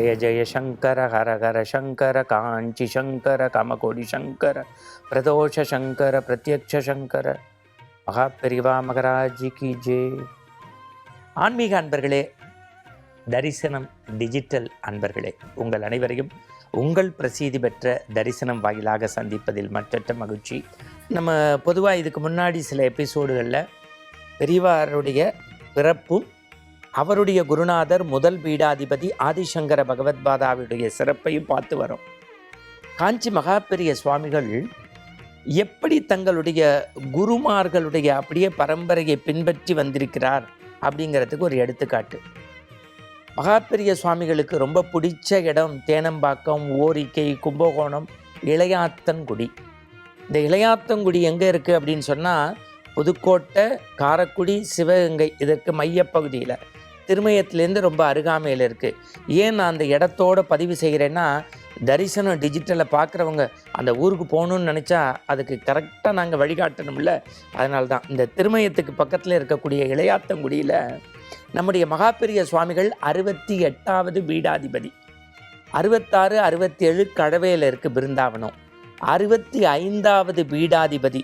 ஜெய ஜெய சங்கர ஹர ஹர சங்கர காஞ்சி சங்கர கமகோடி சங்கர பிரதோஷ சங்கர பிரத்யக்ஷ சங்கர மகாபெரிவா மகராஜி கி ஜே ஆன்மீக அன்பர்களே தரிசனம் டிஜிட்டல் அன்பர்களே உங்கள் அனைவரையும் உங்கள் பிரசீதி பெற்ற தரிசனம் வாயிலாக சந்திப்பதில் மற்றற்ற மகிழ்ச்சி. நம்ம பொதுவாக இதுக்கு முன்னாடி சில எபிசோடுகளில் பெரியவாருடைய பிறப்பும் அவருடைய குருநாதர் முதல் பீடாதிபதி ஆதிசங்கர பகவத்பாதாவுடைய சிறப்பையும் பார்த்து வரோம். காஞ்சி மகாபெரிய சுவாமிகள் எப்படி தங்களுடைய குருமார்களுடைய அப்படியே பரம்பரையை பின்பற்றி வந்திருக்கிறார் அப்படிங்கிறதுக்கு ஒரு எடுத்துக்காட்டு. மகாபெரிய சுவாமிகளுக்கு ரொம்ப பிடிச்ச இடம் தேனம்பாக்கம் ஓரிக்கை கும்பகோணம் இளையாத்தங்குடி இந்த இளையாத்தங்குடி எங்கே இருக்குது அப்படின்னு சொன்னால் புதுக்கோட்டை காரக்குடி சிவகங்கை இதற்கு மையப்பகுதியில். திருமயத்துலேருந்து ரொம்ப அருகாமையில் இருக்குது ஏன் நான் அந்த இடத்தோட பதிவு செய்கிறேன்னா தரிசனம் டிஜிட்டலில் பார்க்குறவங்க அந்த ஊருக்கு போகணுன்னு நினச்சா அதுக்கு கரெக்டாக நாங்கள் வழிகாட்டணும்ல. அதனால தான் இந்த திருமயத்துக்கு பக்கத்தில் இருக்கக்கூடிய இளையாத்தங்குடியில் நம்முடைய மகாபெரிய சுவாமிகள் அறுபத்தி எட்டாவது பீடாதிபதி அறுபத்தாறு அறுபத்தேழு கடவையில் இருக்குது பிருந்தாவனம். அறுபத்தி ஐந்தாவது பீடாதிபதி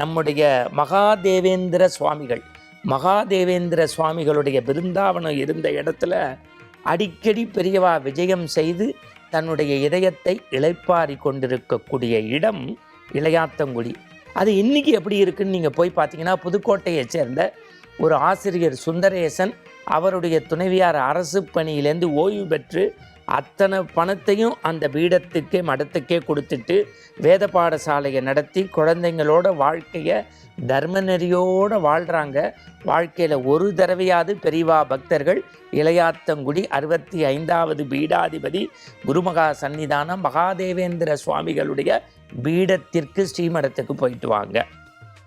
நம்முடைய மகாதேவேந்திர சுவாமிகள். மகாதேவேந்திர சுவாமிகளுடைய பிருந்தாவனம் இருந்த இடத்துல அடிக்கடி பெரியவா விஜயம் செய்து தன்னுடைய இதயத்தை இழைப்பாரி கொண்டிருக்கக்கூடிய இடம் இளையாத்தங்குடி. அது இன்னைக்கு எப்படி இருக்குன்னு நீங்கள் போய் பார்த்தீங்கன்னா புதுக்கோட்டையை சேர்ந்த ஒரு ஆசிரியர் சுந்தரேசன் அவருடைய துணைவியார் அரசு பணியிலேருந்து ஓய்வு பெற்று அத்தனை பணத்தையும் அந்த பீடத்துக்கே மடத்துக்கே கொடுத்துட்டு வேத பாடசாலையை நடத்தி குழந்தைங்களோட வாழ்க்கையை தர்ம நெறியோடு வாழ்கிறாங்க வாழ்க்கையில் ஒரு தடவையாவது பெரிவா பக்தர்கள் இளையாத்தங்குடி அறுபத்தி ஐந்தாவது பீடாதிபதி குருமகா சன்னிதானம் மகாதேவேந்திர சுவாமிகளுடைய பீடத்திற்கு ஸ்ரீமடத்துக்கு போயிட்டு வாங்க.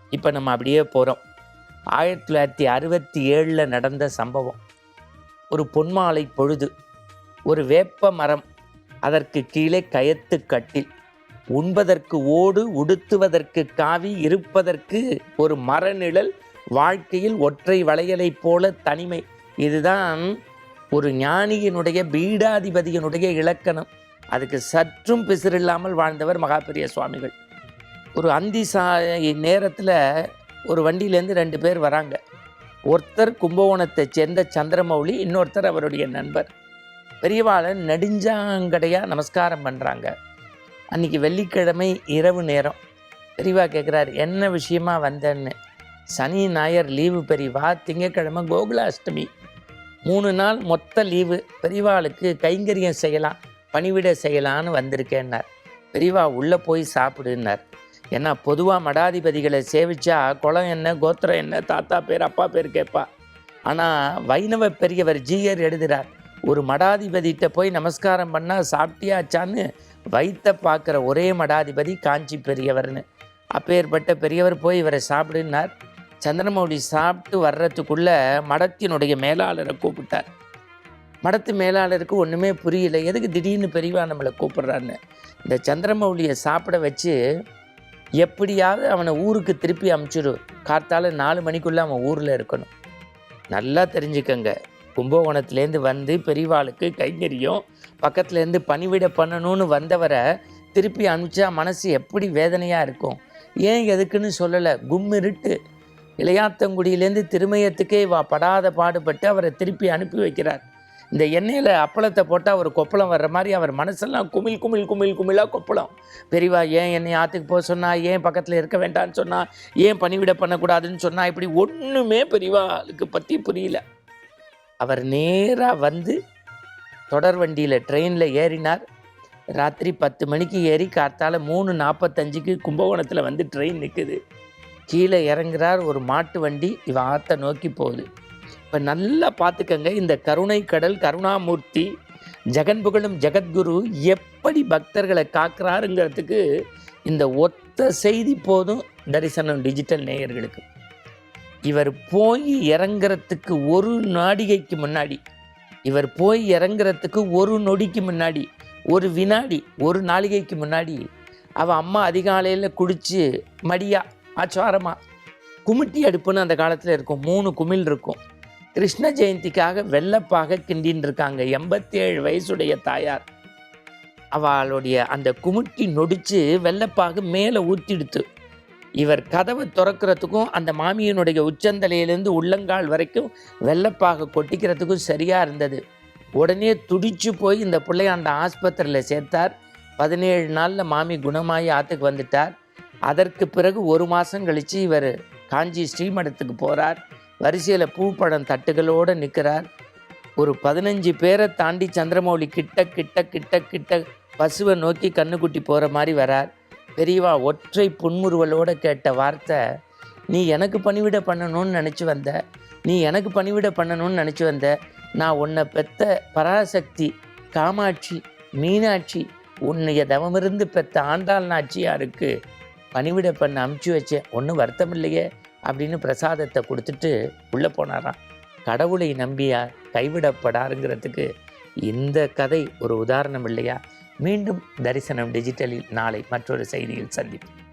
இப்போ நம்ம அப்படியே போகிறோம் ஆயிரத்தி தொள்ளாயிரத்தி அறுபத்தி ஏழில் நடந்த சம்பவம். ஒரு பொன்மாலை பொழுது ஒரு வேப்ப மரம். அதற்கு கீழே கயத்து கட்டில். உண்பதற்கு ஓடு உடுத்துவதற்கு காவி இருப்பதற்கு ஒரு மரநிழல் வாழ்க்கையில் ஒற்றை வளையலைப் போல தனிமை. இதுதான் ஒரு ஞானியினுடைய பீடாதிபதியினுடைய இலக்கணம். அதுக்கு சற்றும் பிசிறில்லாமல் வாழ்ந்தவர் மகாபெரிய சுவாமிகள். ஒரு அந்தி சா நேரத்தில் ஒரு வண்டியிலேருந்து ரெண்டு பேர் வராங்க. ஒருத்தர் கும்பகோணத்தை சேர்ந்த சந்திரமௌலி இன்னொருத்தர் அவருடைய நண்பர். பெரியவாளை நெடுஞ்சாங்கடையாக நமஸ்காரம் பண்ணுறாங்க அன்றைக்கி வெள்ளிக்கிழமை இரவு நேரம். பெரியவா கேட்குறாரு என்ன விஷயமா வந்தேன்னு? சனி ஞாயர் லீவு பெரியவா. திங்கக்கிழமை கோகுலாஷ்டமி. மூணு நாள் மொத்த லீவு. பெரியவாளுக்கு கைங்கரியம் செய்யலாம் பணிவிட செய்யலான்னு வந்திருக்கேன்னார். பெரியவா உள்ளே போய் சாப்பிடுன்னார். ஏன்னா பொதுவாக மடாதிபதிகளை சேவிச்சா குளம் என்ன கோத்திரம் என்ன தாத்தா பேர் அப்பா பேர் கேட்பா. ஆனால் வைணவ பெரியவர் ஜீயர் எழுதுகிறார் ஒரு மடாதிபதிகிட்ட போய் நமஸ்காரம் பண்ணால் சாப்பிட்டியாச்சான்னு வைத்த பார்க்குற ஒரே மடாதிபதி காஞ்சி பெரியவர்னு. அப்பேற்பட்ட பெரியவர் போய் இவரை சாப்பிடுனார் சந்திரமௌழி சாப்பிட்டு வர்றதுக்குள்ளே மடத்தினுடைய மேலாளரை கூப்பிட்டார். மடத்து மேலாளருக்கு ஒன்றுமே புரியல. எதுக்கு திடீர்னு பெரியவா நம்மளை கூப்பிட்றான்னு இந்த சந்திரமௌலியை சாப்பிட வச்சு எப்படியாவது அவனை ஊருக்கு திருப்பி அமுச்சிடு கார்த்தால நாலு மணிக்குள்ளே அவன் ஊரில் இருக்கணும். நல்லா தெரிஞ்சுக்கங்க. கும்பகோணத்துலேருந்து வந்து பெரியவாளுக்கு கைங்கரியும் பக்கத்துலேருந்து பணிவிட பண்ணணும்னு வந்தவரை திருப்பி அனுப்பிச்சா மனசு எப்படி வேதனையாக இருக்கும்? ஏன் எதுக்குன்னு சொல்லலை. கும்மிருட்டு இளையாத்தங்குடியிலேருந்து திருமயத்துக்கே வா படாத பாடுபட்டு அவரை திருப்பி அனுப்பி வைக்கிறார். இந்த எண்ணெயில் அப்பளத்தை போட்டால் அவர் கொப்பளம் வர்ற மாதிரி அவர் மனசெல்லாம் குமிழ் குமிழ் குமிழ் குமிழாக கொப்பளம். பெரியவா ஏன் என்னை ஆற்றுக்கு போக சொன்னா? ஏன் பக்கத்தில் இருக்க வேண்டாம்னு சொன்னால் ஏன் பணிவிட பண்ணக்கூடாதுன்னு சொன்னால் இப்படி ஒன்றுமே பெரியவாளுக்கு பற்றி புரியல. அவர் நேராக வந்து தொடர் வண்டியில் ட்ரெயினில் ஏறினார். ராத்திரி பத்து மணிக்கு ஏறி காத்தால மூணு நாற்பத்தஞ்சுக்கு கும்பகோணத்தில் வந்து ட்ரெயின் நிற்குது கீழே இறங்குறார் ஒரு மாட்டு வண்டி இவன் ஆற்ற நோக்கி போகுது. இப்போ நல்லா பார்த்துக்கங்க இந்த கருணை கடல் கருணாமூர்த்தி ஜெகன் புகழும் ஜெகத்குரு எப்படி பக்தர்களை காக்கிறாருங்கிறதுக்கு இந்த ஒத்த செய்தி போதும் தரிசனம் டிஜிட்டல் நேயர்களுக்கு. இவர் போய் இறங்குறதுக்கு ஒரு நாடிகைக்கு முன்னாடி இவர் போய் இறங்குறதுக்கு ஒரு நொடிக்கு முன்னாடி ஒரு வினாடி ஒரு நாளிகைக்கு முன்னாடி அவள் அம்மா அதிகாலையில் குடித்து மடியா ஆச்சாரமாக குமிட்டி அடுப்புன்னு அந்த காலத்தில் இருக்கும். மூணு குமிழ் இருக்கும். கிருஷ்ண ஜெயந்திக்காக வெள்ளப்பாக கிண்டின்னு இருக்காங்க எண்பத்தி ஏழு வயசுடைய தாயார். அவளுடைய அந்த குமிட்டி நொடிச்சு வெள்ளப்பாக மேலே ஊற்றிடுத்து இவர் கதவை திறக்கிறதுக்கும் அந்த மாமியினுடைய உச்சந்தலையிலேருந்து உள்ளங்கால் வரைக்கும் வெள்ளப்பாக கொட்டிக்கிறதுக்கும் சரியாக இருந்தது. உடனே துடிச்சு போய் இந்த பிள்ளையாண்ட ஆஸ்பத்திரியில் சேர்த்தார். பதினேழு நாளில் மாமி குணமாகி ஆற்றுக்கு வந்துட்டார். அதற்கு பிறகு ஒரு மாதம் கழித்து இவர் காஞ்சி ஸ்ரீமடத்துக்கு போகிறார் வரிசையில் பூப்பழம் தட்டுகளோடு நிற்கிறார் ஒரு பதினஞ்சு பேரை தாண்டி சந்திரமௌலி கிட்ட கிட்ட கிட்ட கிட்ட பசுவை நோக்கி கண்ணுக்குட்டி போகிற மாதிரி வரார். பெரியவா ஒற்றை புன்முறுவலோடு கேட்ட வார்த்தை நீ எனக்கு பணிவிட பண்ணணும்னு நினச்சி வந்த நீ எனக்கு பணிவிட பண்ணணும்னு நினச்சி வந்த நான் உன்னை பெத்த பராசக்தி காமாட்சி மீனாட்சி உன்னைய தவமிருந்து பெத்த ஆண்டாள் நாச்சியாருக்கு பணிவிட பண்ண அமுச்சு வச்சேன் ஒன்றும் வருத்தம் இல்லையே அப்படின்னு பிரசாதத்தை கொடுத்துட்டு உள்ளே போனாராம். கடவுளை நம்பியார் கைவிடப்படாருங்கிறதுக்கு இந்த கதை ஒரு உதாரணம் இல்லையா? மீண்டும் தரிசனம் டிஜிட்டலில் நாளை மற்றொரு செய்தியில் சந்திப்போம்.